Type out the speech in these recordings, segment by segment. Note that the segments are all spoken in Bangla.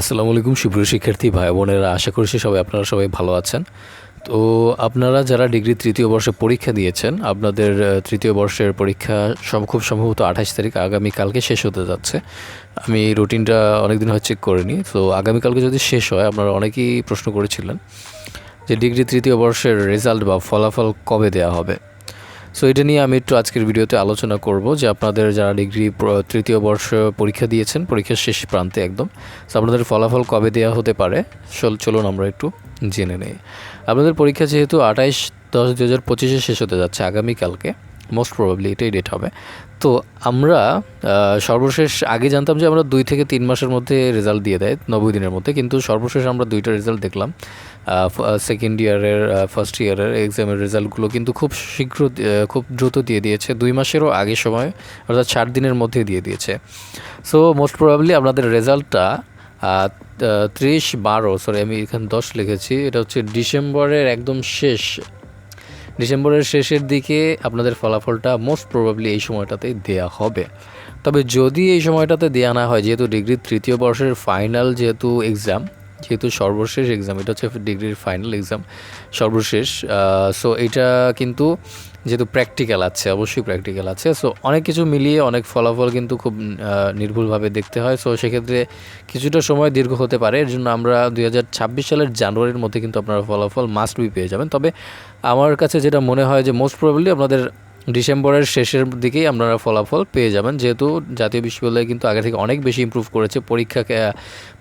আসসালামু আলাইকুম, সুপ্রিয় শিক্ষার্থী ভাই বোনেরা, আশা করছি সবাই আপনারা সবাই ভালো আছেন। তো আপনারা যারা ডিগ্রি তৃতীয় বর্ষে পরীক্ষা দিয়েছেন, আপনাদের তৃতীয় বর্ষের পরীক্ষা সব খুব সম্ভবত আঠাশ তারিখ, আগামীকালকে শেষ হতে যাচ্ছে। আমি রুটিনটা অনেকদিন হয় চেক করিনি, তো আগামীকালকে যদি শেষ হয়, আপনারা অনেকেই প্রশ্ন করেছিলেন যে ডিগ্রি তৃতীয় বর্ষের রেজাল্ট বা ফলাফল কবে দেওয়া হবে। সো এটা নিয়ে আমি একটু আজকের ভিডিওতে আলোচনা করব যে আপনাদের যারা ডিগ্রি তৃতীয় বর্ষ পরীক্ষা দিয়েছেন, পরীক্ষার শেষ প্রান্তে একদম। সো আপনাদের ফলাফল কবে দেওয়া হতে পারে? চল- চলুন আমরা একটু জেনে নেই। আপনাদের পরীক্ষা যেহেতু আঠাইশ দশ দু হাজার পঁচিশে শেষ হতে যাচ্ছে, আগামীকালকে। মোস্ট প্রবাবলি এটাই ডেট হবে। তো আমরা সর্বশেষ আগে জানতাম যে আমরা দুই থেকে তিন মাসের মধ্যে রেজাল্ট দিয়ে দেয়, নব্বই দিনের মধ্যে। কিন্তু সর্বশেষ আমরা দুইটা রেজাল্ট দেখলাম। সেকেন্ড ইয়ারের ফার্স্ট ইয়ারের এক্সামের রেজাল্টগুলো কিন্তু খুব শীঘ্র খুব দ্রুত দিয়ে দিয়েছে। দুই মাসেরও আগে সময়, অর্থাৎ ষাট দিনের মধ্যে দিয়ে দিয়েছে। সো মোস্ট প্রবাবলি আপনাদের রেজাল্টটা ত্রিশ বারো সরি আমি এখানে দশ লিখেছি। এটা হচ্ছে ডিসেম্বরের একদম শেষ ডিসেম্বরের শেষের দিকে আপনাদের ফলাফলটা মোস্ট প্রবাবলি এই সময়টাতেই দেয়া হবে। তবে যদি এই সময়টাতে দেয়া না হয়, যেহেতু ডিগ্রির তৃতীয় বর্ষের ফাইনাল যেহেতু এক্সাম যেহেতু সর্বশেষ এক্সাম এটা হচ্ছে ডিগ্রির ফাইনাল এক্সাম সর্বশেষ সো এটা কিন্তু যেহেতু প্র্যাকটিক্যাল আছে, অবশ্যই প্র্যাকটিক্যাল আছে। সো অনেক কিছু মিলিয়ে অনেক ফলাফল কিন্তু খুব নির্ভুলভাবে দেখতে হয়। সো সেক্ষেত্রে কিছুটা সময় দীর্ঘ হতে পারে। এর জন্য আমরা দুই হাজার ছাব্বিশ সালের জানুয়ারির মধ্যে কিন্তু আপনারা ফলাফল মাস্ট বি পেয়ে যাবেন। তবে আমার কাছে যেটা মনে হয় যে মোস্ট প্রবলি আপনাদের ডিসেম্বরের শেষের দিকেই আপনারা ফলাফল পেয়ে যাবেন। যেহেতু জাতীয় বিশ্ববিদ্যালয় কিন্তু আগে থেকে অনেক বেশি ইমপ্রুভ করেছে। পরীক্ষা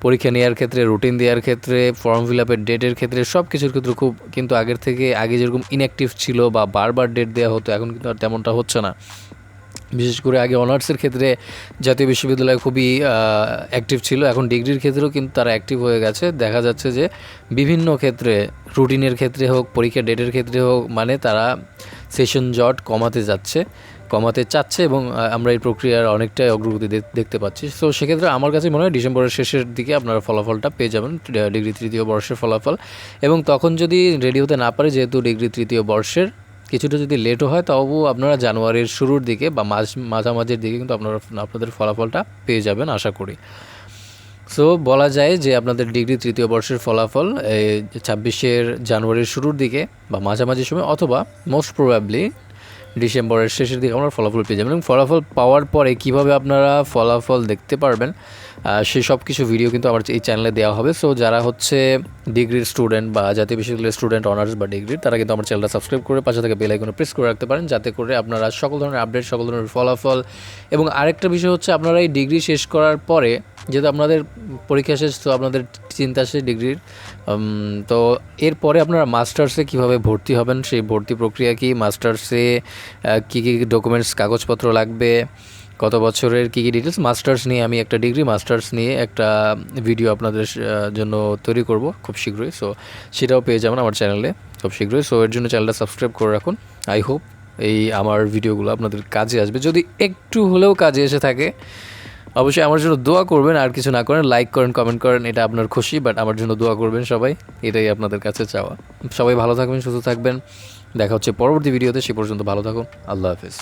পরীক্ষা নেওয়ার ক্ষেত্রে রুটিন দেওয়ার ক্ষেত্রে ফর্ম ফিল আপের ডেটের ক্ষেত্রে সব কিছুর ক্ষেত্রে খুব কিন্তু আগের থেকে, আগে যেরকম ইনঅ্যাক্টিভ ছিল বা বারবার ডেট দেওয়া হতো, এখন কিন্তু আর তেমনটা হচ্ছে না। বিশেষ করে আগে অনার্সের ক্ষেত্রে জাতীয় বিশ্ববিদ্যালয় খুবই অ্যাক্টিভ ছিল। এখন ডিগ্রির ক্ষেত্রেও কিন্তু তারা অ্যাক্টিভ হয়ে গেছে। দেখা যাচ্ছে যে বিভিন্ন ক্ষেত্রে রুটিনের ক্ষেত্রে হোক, পরীক্ষা ডেটের ক্ষেত্রে হোক মানে তারা সেশন জট কমাতে যাচ্ছে, কমাতে চাচ্ছে এবং আমরা এই প্রক্রিয়ার অনেকটাই অগ্রগতি দেখ- দেখতে পাচ্ছি। তো সেক্ষেত্রে আমার কাছে মনে হয় ডিসেম্বরের শেষের দিকে আপনারা ফলাফলটা পেয়ে যাবেন ডিগ্রি তৃতীয় বর্ষের ফলাফল। এবং তখন যদি রেডি হতে না পারে, যেহেতু ডিগ্রি তৃতীয় বর্ষের কিছুটা যদি লেটও হয়, তবু আপনারা জানুয়ারির শুরুর দিকে বা মাঝ, মাঝামাঝির দিকে কিন্তু আপনারা, আপনাদের ফলাফলটা পেয়ে যাবেন, আশা করি। সো বলা যায় যে আপনাদের ডিগ্রি তৃতীয় বর্ষের ফলাফল এই ছাব্বিশের জানুয়ারির শুরুর দিকে বা মাঝামাঝি সময় অথবা মোস্ট প্রবাবলি ডিসেম্বরের শেষের দিকে আমরা ফলাফল পেয়ে যাবেন। এবং ফলাফল পাওয়ার পরে কীভাবে আপনারা ফলাফল দেখতে পারবেন সেই সব কিছু ভিডিও কিন্তু আমার এই চ্যানেলে দেওয়া হবে। সো যারা হচ্ছে ডিগ্রির স্টুডেন্ট বা জাতীয় বিশ্ববিদ্যালয়ের স্টুডেন্ট অনার্স বা ডিগ্রির তারা কিন্তু আমার চ্যানেলটা সাবস্ক্রাইব করে পাশে থেকে বেল আইকনে প্রেস করে রাখতে পারেন, যাতে করে আপনারা সকল ধরনের আপডেট সকল ধরনের ফলাফল এবং আরেকটা বিষয় হচ্ছে আপনারা এই ডিগ্রি শেষ করার পরে, যেহেতু আপনাদের পরীক্ষা শেষ, তো আপনাদের চিন্তা শেষ ডিগ্রির তো এরপরে আপনারা মাস্টার্সে কীভাবে ভর্তি হবেন, সেই ভর্তি প্রক্রিয়া কি? মাস্টার্সে কী কী ডকুমেন্টস কাগজপত্র লাগবে? কত বছরের কী কী ডিটেলস মাস্টার্স নিয়ে আমি একটা ডিগ্রি মাস্টার্স নিয়ে একটা ভিডিও আপনাদের জন্য তৈরি করব খুব শীঘ্রই। সো সেটাও পেয়ে যাবেন আমার চ্যানেলে খুব শীঘ্রই। সো এর জন্য চ্যানেলটা সাবস্ক্রাইব করে রাখুন। আই হোপ এই আমার ভিডিওগুলো আপনাদের কাজে আসবে। যদি একটু হলেও কাজে এসে থাকে, অবশ্যই আমার জন্য দোয়া করবেন। আর কিছু না করেন লাইক করেন কমেন্ট করেন, এটা আপনার খুশি বাট আমার জন্য দোয়া করবেন সবাই। এটাই আপনাদের কাছে চাওয়া। সবাই ভালো থাকবেন, সুস্থ থাকবেন। দেখা হচ্ছে পরবর্তী ভিডিওতে সে পর্যন্ত ভালো থাকুন। আল্লাহ হাফিজ।